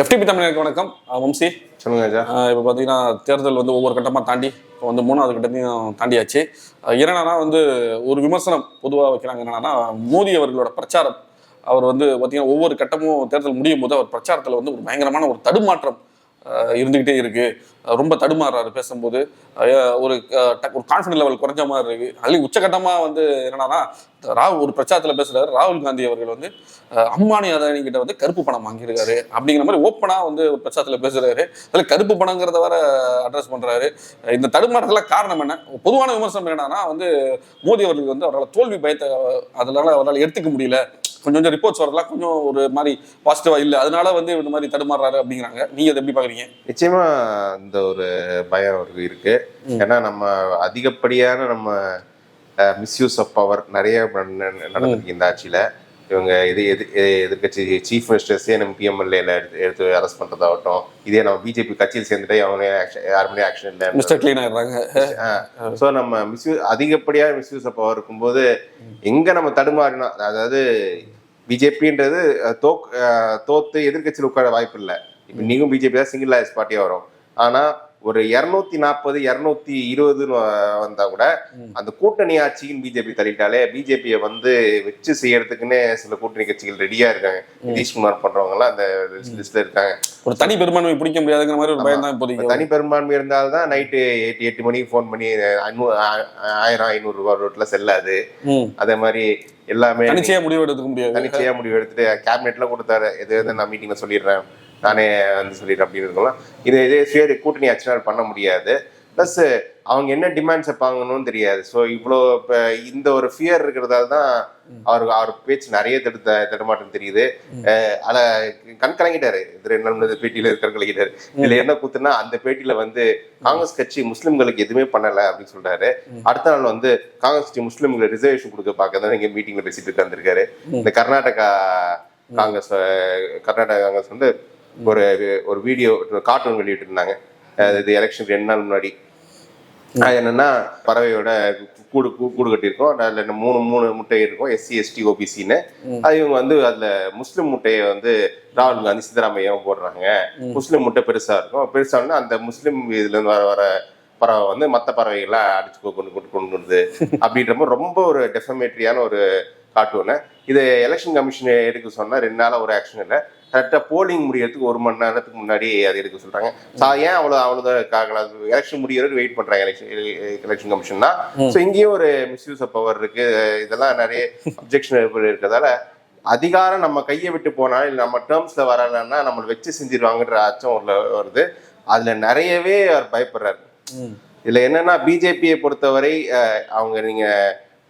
FTP தமிழருக்கு வணக்கம். வம்சி. சொல்லுங்க இப்போ பார்த்தீங்கன்னா தேர்தல் வந்து ஒவ்வொரு கட்டமாக தாண்டி இப்போ வந்து மூணாவது கட்டத்தையும் தாண்டியாச்சு. என்னன்னா வந்து ஒரு விமர்சனம் பொதுவாக வைக்கிறாங்க. என்னன்னா மோடி அவர்களோட பிரச்சாரம். அவர் வந்து பார்த்தீங்கன்னா ஒவ்வொரு கட்டமும் தேர்தல் முடியும் போது அவர் பிரச்சாரத்தில் வந்து ஒரு பயங்கரமான ஒரு தடுமாற்றம் இருந்துக்கிட்டே இருக்குது இருக்கு. ரொம்ப தடுமாறுறாரு பேசும்போது. ஒரு ஒரு கான்ஃபிடன்ஸ் லெவல் குறைஞ்ச மாதிரி இருக்கு. அதுலேயும் உச்சகட்டமா வந்து என்னன்னா ராகுல் ஒரு பிரச்சாரத்தில் பேசுறாரு. ராகுல் காந்தி அவர்கள் வந்து அம்பானி அதானி கிட்ட வந்து கருப்பு பணம் வாங்கியிருக்காரு. அப்படிங்கிற மாதிரி ஓப்பனா வந்து ஒரு பிரச்சாரத்தில் பேசுறாரு. அதில் கருப்பு பணங்கிறத வர அட்ரஸ் பண்றாரு. இந்த தடுமாற்றத்துல காரணம் என்ன? பொதுவான விமர்சனம் என்னன்னா வந்து மோடி அவர்களுக்கு வந்து அவரால் தோல்வி பயத்தை அதனால அவரால் எடுத்துக்க முடியல. கொஞ்சம் கொஞ்சம் ரிப்போர்ட்ஸ் வரலாம் கொஞ்சம் ஒரு மாதிரி பாசிட்டிவா இல்லை. அதனால வந்து இந்த மாதிரி தடுமாறுறாரு அப்படிங்கிறாங்க. நீங்க அதை எப்படி பாக்குறீங்க? நிச்சயமா இந்த ஒரு பயம் அவருக்கு இருக்கு. ஏன்னா நம்ம அதிகப்படியான நம்ம மிஸ்யூஸ் ஆஃப் பவர் நிறைய நடந்திருக்கு இந்த ஆட்சியில. இவங்க இது எது எதிர்கட்சி சீஃப் மினிஸ்டர்ஸே நம்ம பிஎம்எல்ஏல எடுத்து எடுத்து அரெஸ்ட் பண்றதாகட்டும் இதே நம்ம பிஜேபி கட்சியில் சேர்ந்துட்டே அவங்க யாருமே ஆக்ஷன் இல்லை. மிஸ்டர் கிளீன் ஆயிடுறாங்க. ஸோ நம்ம மிஸ்யூ அதிகப்படியாக மிஸ்யூஸ் அப்போ இருக்கும்போது எங்க நம்ம தடுமாறினோம் அதாவது பிஜேபின்றது தோக் தோத்து எதிர்க்கட்சியில் உட்கார வாய்ப்பு இல்லை. இப்போ நீங்களும் பிஜேபி தான் சிங்கிள் லாயஸ் பார்ட்டியாக வரும். ஆனா ஒரு இரநூத்தி நாற்பது இரநூத்தி இருபதுன்னு வந்தா கூட அந்த கூட்டணி ஆட்சியின் பிஜேபி தள்ளிட்டாலே பிஜேபியை வந்து வச்சு செய்யறதுக்குன்னே சில கூட்டணி கட்சிகள் ரெடியா இருக்காங்க. நிதிஷ்குமார் பண்றவங்க எல்லாம் அந்த லிஸ்ட்ல இருக்காங்க. ஒரு தனி பெரும்பான்மை பிடிக்க முடியாதுங்கிற மாதிரி ஒரு பயம் தான் இப்போதைக்கு தனி பெரும்பான்மை இருந்தால்தான் நைட்டு எட்டு எட்டு மணிக்கு ஃபோன் பண்ணி ஐநூறு ஆயிரம் ஐநூறு ரூபாய் ரோட்ல செல்லாது. அதே மாதிரி எல்லாமே தனிச்சையா முடிவு எடுத்துக்க முடியாது. தனிச்சையா முடிவு எடுத்துட்டு கேபினெட்ல கொடுத்தாரு. எது எது நான் மீட்டிங்ல சொல்லிடுறேன். நானே வந்து சொல்லிடுறேன் அப்படின்னு இருக்கலாம். இது இதே சுய கூட்டணி ஆச்சுனால் பண்ண முடியாது. ப்ளஸ் அவங்க என்ன டிமாண்ட்ஸ் வைப்பாங்கன்னு தெரியாது. ஸோ இவ்வளோ இப்போ இந்த ஒரு ஃபியர் இருக்கிறதால தான் அவர் அவர் பேச்சு நிறைய தடுத்த தடுமாற்றம் தெரியுது. அத கண் கலங்கிட்டாரு. இது ரெண்டு நாள் பேட்டியில கலங்கிட்டாரு. இதுல என்ன கூத்துனா அந்த பேட்டியில வந்து காங்கிரஸ் கட்சி முஸ்லிம்களுக்கு எதுவுமே பண்ணல அப்படின்னு சொல்றாரு. அடுத்த நாள் வந்து காங்கிரஸ் கட்சி முஸ்லிம்களுக்கு ரிசர்வேஷன் கொடுக்க பார்க்க தான் இங்க மீட்டிங்ல பேசிட்டு உட்காந்துருக்காரு இந்த கர்நாடகா காங்கிரஸ் கர்நாடகா காங்கிரஸ் வந்து ஒரு ஒரு வீடியோ கார்ட்டூன் வெளியிட்டு இருந்தாங்க அஹ் இது எலெக்ஷன் ரெண்டு நாள் முன்னாடி. அது என்னன்னா பறவையோட கூடு கூடு கட்டியிருக்கோம். அதில் மூணு மூணு முட்டை இருக்கும். எஸ்சி எஸ்டி ஓபிசின்னு அது இவங்க வந்து அதுல முஸ்லிம் முட்டையை வந்து ராகுல் காந்தி சித்தராமையாவும் போடுறாங்க. முஸ்லிம் முட்டை பெருசா இருக்கும். பெருசானா அந்த முஸ்லிம் இதுல இருந்து வர வர பறவை வந்து மற்ற பறவைகள்லாம் அடிச்சு கொண்டு கொண்டு கொண்டு வருது. அப்படின்ற மாதிரி ரொம்ப ஒரு டெஃபமேட்ரியான ஒரு கார்ட்டூனு இது எலெக்ஷன் கமிஷன் எடுக்க சொன்னா ரெண்டு நாளா ஒரு ஆக்ஷன் இல்லை. கரெக்டாக போலிங் முடியறதுக்கு ஒரு மணி நேரத்துக்கு முன்னாடி அது எடுக்க சொல்றாங்க. சா ஏன் அவ்வளோ அவ்வளோதான் எலெக்ஷன் முடியறதுக்கு வெயிட் பண்றாங்க. எலெக்ஷன் எலெக்ஷன் கமிஷன் தான். ஸோ இங்கேயும் ஒரு மிஸ்யூஸ் ஆஃப் பவர் இருக்கு. இதெல்லாம் நிறைய அப்ஜெக்ஷன் இருக்கிறதால அதிகாரம் நம்ம கையை விட்டு போனா இல்லை நம்ம டேர்ம்ஸ்ல வரலன்னா நம்மளை வச்சு செஞ்சிருவாங்கன்ற அச்சம் உள்ள வருது. அதுல நிறையவே அவர் பயப்படுறாரு. இதுல என்னன்னா பிஜேபியை பொறுத்தவரை அவங்க நீங்க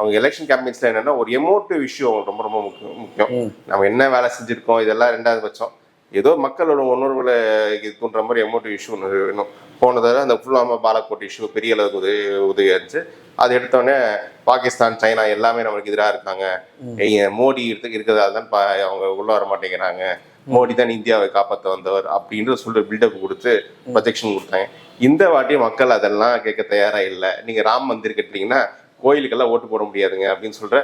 அவங்க எலெக்ஷன் கேம்பெயின்ஸ்ல என்னன்னா ஒரு எமோட்டிவ் இஷ்யூ அவங்களுக்கு ரொம்ப ரொம்ப முக்கியம் முக்கியம். நம்ம என்ன வேலை செஞ்சிருக்கோம் இதெல்லாம் ரெண்டாவது பட்சம். ஏதோ மக்களோட உணர்வுல இது தூண்டுற மாதிரி எமோட்டிவ் இஷ்யூ ஒன்று வேணும். போன தடவை அந்த புல்வாமா பாலக்கோட் இஷ்யூ பெரிய அளவுக்கு உதவி உதவியா இருந்துச்சு அது எடுத்தோடனே பாகிஸ்தான் சைனா எல்லாமே நம்மளுக்கு எதிராக இருக்காங்க மோடி இருக்கு இருக்கிறதால தான் அவங்க உள்ள வர மாட்டேங்கிறாங்க. மோடி தான் இந்தியாவை காப்பாற்ற வந்தவர் அப்படின்ற சொல்ற பில்டப் கொடுத்து ப்ரொஜெக்ஷன் கொடுத்தாங்க இந்த வாட்டி மக்கள் அதெல்லாம் கேட்க தயாரா இல்லை. நீங்க ராம் மந்திர் கட்டுறீங்கன்னா கோயிலுக்கெல்லாம் ஓட்டு போட முடியாதுங்க அப்படின்னு சொல்ற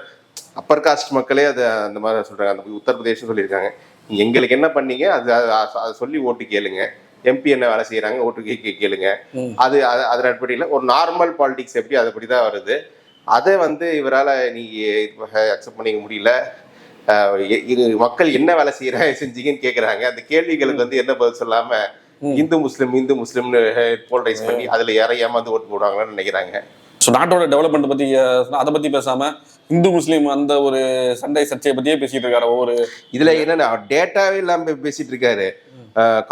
அப்பர் காஸ்ட் மக்களே அதை அந்த மாதிரி சொல்றாங்க. அந்த உத்தரப்பிரதேசம் சொல்லியிருக்காங்க. எங்களுக்கு என்ன பண்ணீங்க? அது அது- சொல்லி ஓட்டு கேளுங்க. எம்பி என்ன வேலை செய்யறாங்க ஓட்டு கே கேளுங்க. அது அது- அதன் அடிப்படையில் ஒரு நார்மல் பாலிடிக்ஸ் எப்படி அதுபடி தான் வருது. அதை வந்து இவரால் நீங்க அக்செப்ட் பண்ணிக்க முடியல. இது மக்கள் என்ன வேலை செய்யறாங்க செஞ்சீங்கன்னு கேக்குறாங்க. அந்த கேள்விகளுக்கு வந்து என்ன பதில் சொல்லாம இந்து முஸ்லிம் இந்து முஸ்லிம்னு போல்ரைஸ் பண்ணி அதுல யாரை ஏமாந்து ஓட்டு போடுவாங்கன்னு நினைக்கிறாங்க. ஸோ நாட்டோட டெவலப்மெண்ட் பத்தி அதை பத்தி பேசாம இந்து முஸ்லீம் அந்த ஒரு சண்டை சர்ச்சையை பத்தியே பேசிட்டு இருக்காரு. ஒவ்வொரு இதுல என்னன்னா டேட்டாவே இல்லாம பேசிட்டு இருக்காரு.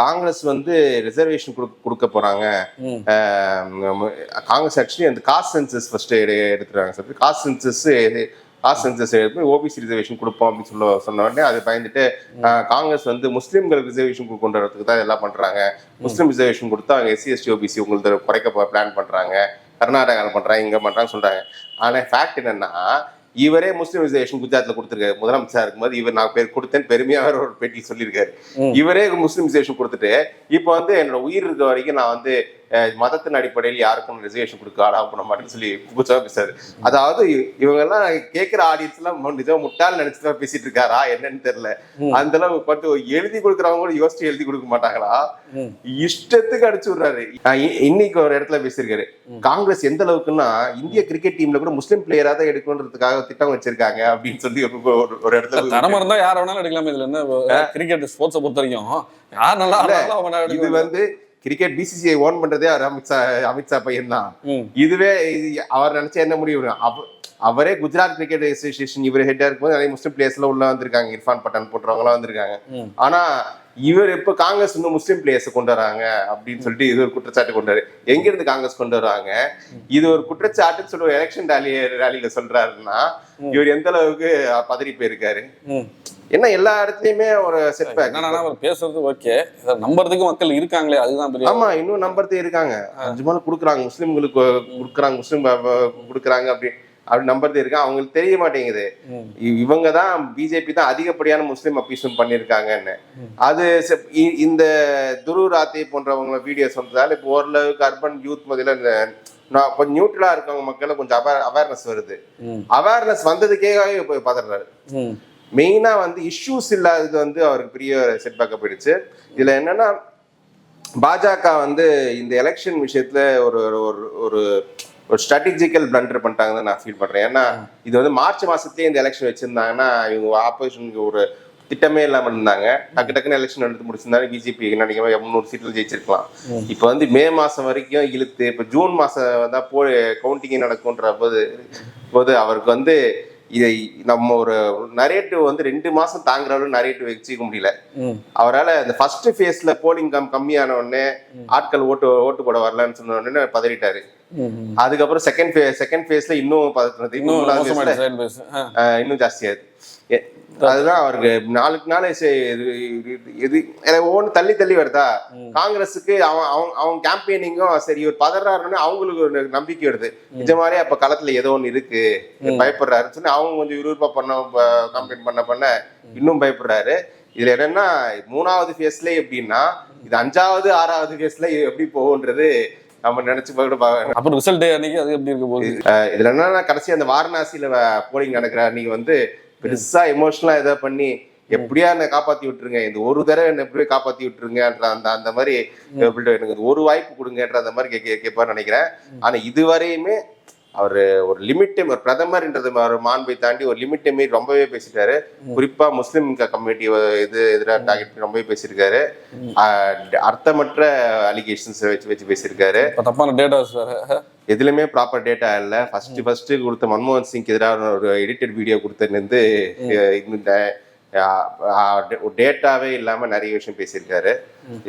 காங்கிரஸ் வந்து ரிசர்வேஷன் கொடுக்க போறாங்க. காங்கிரஸ் ஆக்சுவலி அந்த caste census first எடுத்துறாங்க sir. Caste census caste census எடுத்து ஓபிசி ரிசர்வேஷன் கொடுப்போம் அப்படின்னு சொல்ல சொன்ன உடனே அதை பயந்துட்டு காங்கிரஸ் வந்து முஸ்லீம்களுக்கு ரிசர்வேஷன் கொண்டு வரதுக்கு தான் எல்லாம் பண்றாங்க. முஸ்லீம் ரிசர்வேஷன் கொடுத்தா அவங்க எஸ்சி எஸ்டி ஓபிசி உங்களுக்கு குறைக்க பிளான் பண்றாங்க. கர்நாடகாவில் பண்றாங்க இங்க பண்றாங்கன்னு சொல்றாங்க. ஆனா ஃபேக்ட் என்னன்னா இவரே முஸ்லீம் ரிசர்வேஷன் குஜராத்ல கொடுத்துருக்காரு. முதலமைச்சரா இருக்கும்போது இவர் நான் பேர் கொடுத்தேன் பெருமையா வேற ஒரு பேட்டி சொல்லியிருக்காரு. இவரே முஸ்லீம் ரிசர்வேஷன் கொடுத்துட்டு இப்போ வந்து என்னோட உயிர் இருக்க வரைக்கும் நான் வந்து மதத்தின் அடிப்படையில் யாருக்கும் ரிசர்வேஷன் கொடுக்க அலாவ் பண்ண மாட்டேன்னு சொல்லி புதுசாக பேசுறாரு. அதாவது இவங்க எல்லாம் கேட்கிற ஆடியன்ஸ் எல்லாம் நிஜம் முட்டாள் நினைச்சு தான் பேசிட்டு இருக்காரா? என்னன்னு தெரியல. அந்த அளவு பட்டு எழுதி கொடுக்குறவங்க கூட யோசிச்சு எழுதி கொடுக்க மாட்டாங்களா. இஷ்டத்துக்கு அடிச்சு விடுறாரு. இன்னைக்கு ஒரு இடத்துல பேசியிருக்காரு. காங்கிரஸ் எந்த அளவுக்குன்னா இந்திய கிரிக்கெட் டீம்ல கூட முஸ்லீம் பிளேயரா தான் எடுக்கணுன்றதுக்காக திட்டம் வச்சிருக்காங்க அப்படின்னு சொல்லி ஒரு ஒரு- இடத்துல தரமா இருந்தா யார வேணாலும் எடுக்கலாம் இதுல என்ன கிரிக்கெட் ஸ்போர்ட்ஸை பொறுத்த வரைக்கும் யார் நல்லா இது. வந்து கிரிக்கெட் பிசிசிஐ ஓன் பண்றதே அவர் அமித்ஷா அமித்ஷா பையன் தான். இதுவே இது அவர் நினைச்சா என்ன முடிவு அவ- அவரே குஜராத் கிரிக்கெட் அசோசியேஷன் இவர் ஹெட்டா இருக்கும்போது நிறைய முஸ்லீம் பிளேயர்ஸ்ல உள்ள வந்திருக்காங்க. இர்ஃபான் பட்டான் போன்றவங்களாம் வந்திருக்காங்க. ஆனா இவர் இப்ப காங்கிரஸ் இன்னும் முஸ்லீம் பிளேயர்ஸ் கொண்டு வராங்க அப்படின்னு சொல்லிட்டு இது ஒரு குற்றச்சாட்டு கொண்டு வராரு எங்க இருந்து காங்கிரஸ் கொண்டு வராங்க? இது ஒரு குற்றச்சாட்டுன்னு சொல்லி ஒரு எலெக்ஷன் ரேலி ரேலியில சொல்றாருன்னா இவர் எந்த அளவுக்கு பதறி போயிருக்காரு. என்ன எல்லா இடத்துலயுமே ஒரு செட் என்னன்னா அவர் பேசுறது ஓகே நம்புறதுக்கு மக்கள் இருக்காங்களே அதுதான் ஆமா இன்னும் நம்பர்த்தே இருக்காங்க. அஞ்சு மாதம் கொடுக்குறாங்க முஸ்லிம்களுக்கு கொடுக்குறாங்க முஸ்லிம் கொடுக்குறாங்க அப்படி அப்படி நம்பர்த்தே இருக்காங்க அவங்களுக்கு தெரிய மாட்டேங்குது. இவங்க தான் பிஜேபி தான் அதிகப்படியான முஸ்லீம் அப்பீஸ்மெண்ட் பண்ணியிருக்காங்கன்னு. அது இந்த துரு ராத்தி போன்றவங்க வீடியோ சொல்றதால இப்போ ஓரளவுக்கு அர்பன் யூத் மதியில கொஞ்சம் நியூட்ரலா இருக்கவங்க மக்களும் கொஞ்சம் அவேர் அவேர்னஸ் வருது. அவேர்னஸ் வந்ததுக்கே இப்போ பதறாரு ம். மெயினா வந்து இஷ்யூஸ் இல்லாதது வந்து அவருக்கு பெரிய செட்பேக்கப் போயிடுச்சு. இதுல என்னன்னா பாஜக வந்து இந்த எலெக்ஷன் விஷயத்துல ஒரு ஒரு- ஒரு ஸ்ட்ராட்டஜிக்கல் பிளண்டர் பண்ணிட்டாங்கன்னு நான் ஃபீல் பண்றேன். ஏன்னா இது வந்து மார்ச் மாசத்துலயே இந்த எலெக்ஷன் வச்சிருந்தாங்கன்னா இவங்க ஆப்போசிஷனுக்கு ஒரு திட்டமே இல்லாம இருந்தாங்க. டக்கு டக்குன்னு எலெக்ஷன் எடுத்து முடிச்சிருந்தாங்க பிஜேபி நினைக்கிற முந்நூறு சீட்ல ஜெயிச்சிருக்கலாம். இப்போ வந்து மே மாசம் வரைக்கும் இழுத்து இப்போ ஜூன் மாசம் தான் போ கவுண்டிங் நடக்கும்ன்ற போது போது அவருக்கு வந்து இதை நம்ம ஒரு நரேட்டிவ் வந்து ரெண்டு மாசம் தாங்குற அளவு நரேட்டிவ் வச்சுக்க முடியல. அவரால் இந்த ஃபர்ஸ்ட் ஃபேஸ்ல போலிங் கம் கம்மியான உடனே ஆட்கள் ஓட்டு ஓட்டு போட வரலன்னு சொன்ன உடனே பதறிட்டாரு. அதுக்கப்புறம் செகண்ட் செகண்ட் ஃபேஸ்ல இன்னும் பதறினது இன்னும் இன்னும் ஜாஸ்தியாகுது அதுதான் அவருக்கு நாளுக்கு நாள் இது ஒவ்வொன்று தள்ளி தள்ளி வருதா? காங்கிரஸுக்கு அவன் அவன் அவன் கேம்பெயினிங்கும் சரி இவர் பதறாருன்னு அவங்களுக்கு ஒரு நம்பிக்கை வருது. நிஜமாலே அப்ப களத்துல ஏதோ ஒன்று இருக்கு. பயப்படுறாருன்னு சொல்லி அவங்க கொஞ்சம் விறுவிறுப்பா பண்ண கம்ப்ளைண்ட் பண்ண பண்ண இன்னும் பயப்படுறாரு. இதுல என்னன்னா மூணாவது ஃபேஸ்ல எப்படின்னா இது அஞ்சாவது ஆறாவது ஃபேஸ்ல எப்படி போகுன்றது நம்ம நினைச்சு கூட அப்புறம் ரிசல்ட் அன்னைக்கு அது எப்படி இருக்க போகுது? இதுல என்னன்னா கடைசி அந்த வாரணாசியில போலிங் நடக்கிற அன்னைக்கு வந்து பெருசா எமோஷனலா இதை பண்ணி எப்படியா என்னை காப்பாத்தி விட்டுருங்க இந்த ஒரு தடவை என்ன எப்படியே காப்பாத்தி விட்டுருங்கன்ற அந்த அந்த மாதிரி எனக்கு ஒரு வாய்ப்பு கொடுங்கன்ற அந்த மாதிரி கேட்பான்னு நினைக்கிறேன். ஆனா இதுவரையுமே அவர் ஒரு லிமிட் ஒரு பிரதமர்ன்றது ஒரு மாண்பை தாண்டி ஒரு லிமிட்டை மீறி ரொம்பவே பேசிட்டாரு குறிப்பா முஸ்லிம் கம்யூனிட்டி இது எதிராக டார்கெட் பண்ணி ரொம்பவே பேசியிருக்காரு. அர்த்தமற்ற அலிகேஷன்ஸ் வச்சு வச்சு பேசியிருக்காரு. தப்பான டேட்டாஸ் வேற. எதுலையுமே ப்ராப்பர் டேட்டா இல்லை. ஃபர்ஸ்ட் ஃபர்ஸ்ட் கொடுத்த மன்மோகன் சிங் எதிரான ஒரு எடிட்டட் வீடியோ கொடுத்ததுலேருந்து இந்த டேட்டாவே இல்லாம நிறைய விஷயம் பேசியிருக்காரு.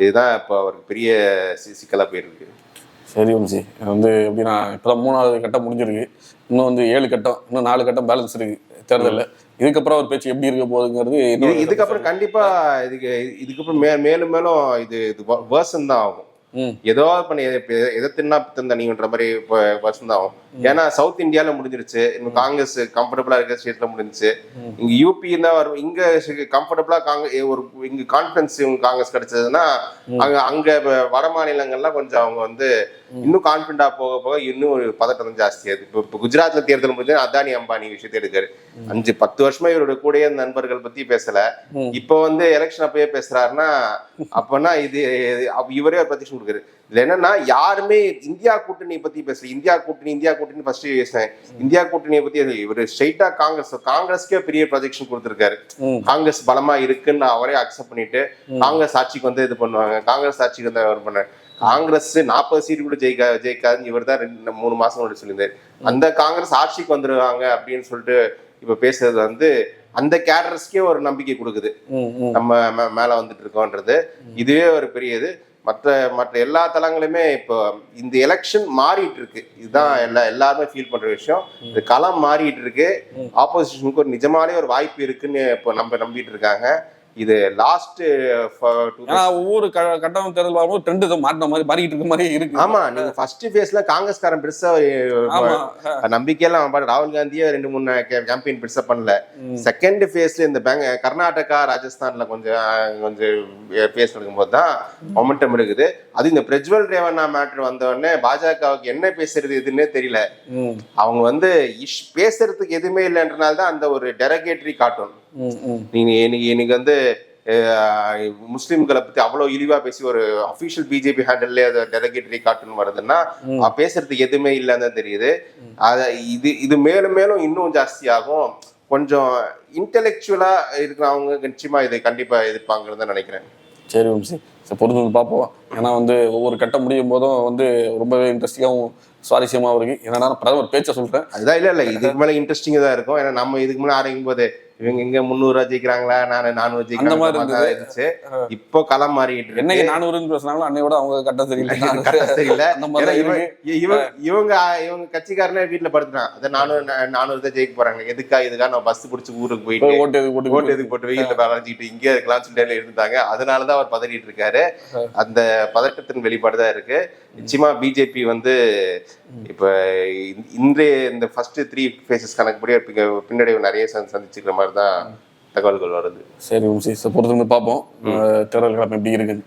இதுதான் இப்போ அவருக்கு பெரிய சிக்கலா போயிருக்கு. சரி வம்சி இது வந்து எப்படின்னா இப்போதான் மூணாவது கட்டம் முடிஞ்சிருக்கு. இன்னும் வந்து ஏழு கட்டம் இன்னும் நாலு கட்டம் பேலன்ஸ் இருக்கு தேர்தலில். இதுக்கப்புறம் ஒரு பேச்சு எப்படி இருக்க போகுதுங்கிறது இதுக்கப்புறம் கண்டிப்பா இதுக்கு இதுக்கப்புறம் மே மேலும் மேலும் இது இது வேர்சன் தான் ஆகும். ஏதோ பண்ணி எதை- தின்னா தண்ணின்ற மாதிரி தான் ஆகும் ஏன்னா சவுத் இந்தியால முடிஞ்சிருச்சு. காங்கிரஸ் கம்ஃபர்டபுளா இருக்கிற ஸ்டேட்ல முடிஞ்சிச்சு. இங்க யூபி தான் வரும். இங்க கம்ஃபர்டபுளா காங்கிரஸ் ஒரு இங்க கான்பிடன்ஸ் காங்கிரஸ் கிடைச்சதுன்னா அங்க அங்க வட மாநிலங்கள்லாம் கொஞ்சம் அவங்க வந்து இன்னும் கான்பிடண்டா போக போக இன்னும் ஒரு பதட்டம் ஜாஸ்தியாகுது இப்போ இப்போ குஜராத்ல தேர்தல் முடிஞ்சு அதானி அம்பானி விஷயத்தை எடுக்காரு அஞ்சு பத்து வருஷமா இவரோட கூடயே இருந்த நண்பர்கள் பத்தி பேசல. இப்போ வந்து எலெக்ஷன் அப்பயே பேசுறாருன்னா அப்பனா இது இவரே ஒரு ப்ரொஜெக்ஷன் கொடுக்குறாரு. இதுல என்னன்னா யாருமே இந்தியா கூட்டணி பத்தி பேசல. இந்தியா கூட்டணி இந்தியா கூட்டணி ஃபர்ஸ்ட் பேசினேன் இந்தியா கூட்டணியை பத்தி இவர் ஸ்ட்ரைட்டா காங்கிரஸ் காங்கிரஸ்க்கே பெரிய ப்ரொஜெக்ஷன் கொடுத்துருக்காரு. காங்கிரஸ் பலமா இருக்குன்னு அவரே அக்செப்ட் பண்ணிட்டு காங்கிரஸ் ஆட்சிக்கு வந்து இது பண்ணுவாங்க. காங்கிரஸ் ஆட்சிக்கு வந்து அவர் பண்ண காங்கிரஸ் நாற்பது சீட்டு கூட ஜெயிக்கா ஜெயிக்காதுன்னு இவர் தான் ரெண்டு மூணு மாசம் முன்னாடி சொல்லியிருந்தாரு. அந்த காங்கிரஸ் ஆட்சிக்கு வந்துருவாங்க அப்படின்னு சொல்லிட்டு இப்ப பேசுறது வந்து அந்த கேடரஸ்க்கே ஒரு நம்பிக்கை கொடுக்குது. நம்ம மேல வந்துட்டு இருக்கோன்றது. இதுவே ஒரு பெரிய இது மற்ற மற்ற எல்லா தளங்களுமே இப்போ இந்த எலெக்ஷன் மாறிட்டு இருக்கு. இதுதான் எல்லா எல்லாருமே ஃபீல் பண்ற விஷயம். இந்த களம் மாறிட்டு இருக்கு. ஆப்போசிஷனுக்கு ஒரு நிஜமாலே ஒரு வாய்ப்பு இருக்குன்னு இப்போ நம்ம நம்பிட்டு இருக்காங்க. இது லாஸ்ட் ஏன்னா ஒவ்வொரு க கட்டம் தேர்தல் வரும்போது ட்ரெண்ட் இதை மாட்டின மாதிரி மாறிக்கிட்டு இருக்க மாதிரி இருக்கு. ஆமா நீங்க ஃபர்ஸ்ட் ஃபேஸ்ல காங்கிரஸ்காரன் பெருசா நம்பிக்கையெல்லாம் ராகுல் காந்தியே ரெண்டு மூணு கேம்பெயின் பெருசா பண்ணல. செகண்ட் ஃபேஸ்ல இந்த பேங்க் கர்நாடகா ராஜஸ்தான்ல கொஞ்சம் கொஞ்சம் பேஸ் நடக்கும்போது தான் மொமெண்டம் இருக்குது அது இந்த பிரஜ்வல் ரேவண்ணா மேட்ரு வந்த உடனே பாஜகவுக்கு என்ன பேசுறது எதுன்னே தெரியல. அவங்க வந்து பேசுறதுக்கு எதுவுமே இல்லைன்றனால தான் அந்த ஒரு டெரகேட்டரி காட்டும் ம், ம். நீங்க இன்னைக்கு இன்னைக்கு வந்து முஸ்லிம்களை பத்தி அவ்வளவு இழிவா பேசி ஒரு அபிஷியல் பிஜேபி ஹேண்டல்ல அது டெலகேட்டரி காட்டுன்னு வருதுன்னா பேசுறதுக்கு எதுவுமே இல்லைன்னு தெரியுது. அத இது இது மேலும் மேலும் இன்னும் ஜாஸ்தியாகும். கொஞ்சம் இன்டெலெக்சுவலா இருக்கிறவங்க நிச்சயமா இதை கண்டிப்பா எதிர்ப்பாங்கன்னு தான் நினைக்கிறேன். சரி வம்சி பொறுத்து வந்து பார்ப்போம். ஏன்னா வந்து ஒவ்வொரு கட்டம் முடியும் போதும் வந்து ரொம்பவே இன்ட்ரெஸ்டிங்காகவும் சுவாரஸ்யமாகவும் இருக்கு. நான் பிரதமர் பேச்சை சொல்றேன். அதுதான் இல்ல இல்ல. இதுக்கு மேல இன்ட்ரெஸ்டிங்கா தான் இருக்கும். ஏன்னா நம்ம இதுக்கு மேல ஆரம்பிக்கும் போது இவங்க எங்க முந்நூறு ஜெயிக்கிறாங்களா? நான் நானூறு ஜெயிக்கிறாங்க இருந்துச்சு. இப்போ களம் மாறிட்டு இருக்கு. என்னைக்கு நானூறுன்னு பேசுனாங்களோ அன்னையோட அவங்க கட்டம் ஏன்னா தான் இவன் இருக்கு இவங்க இவங்க இவங்க கட்சிக்காரனே வீட்டுல படுத்துறான் அதை நானூறு நானூறு தான் ஜெயிக்க போறாங்க. எதுக்கா இதுக்கா? நான் பஸ் பிடிச்சி ஊருக்கு போயிட்டு போய் ஓட்டு எதுக்கு ஓட்டு போட்டு எதுக்கு போட்டு வெயில்ல வளைஞ்சிட்டு இங்கே இருக்கலாம்னு சொல்லிட்டு இருந்தாங்க. அதனாலதான் அவர் பதறிட்டு இருக்காரு. அந்த பதட்டத்தின் வெளிப்பாடு தான் இருக்கு. நிச்சயமா பிஜேபி வந்து இப்ப இன்றைய இந்த ஃபர்ஸ்ட் த்ரீ ஃபேசஸ் கணக்குப்படி பின்ன- பின்னடைவு நிறைய சந்தி- சந்திச்சுக்கிற மாதிரி தான் தகவல்கள் வருது. சரி பொறுத்து பார்ப்போம். தேர்தல் கிழமை எப்படி இருக்குன்னு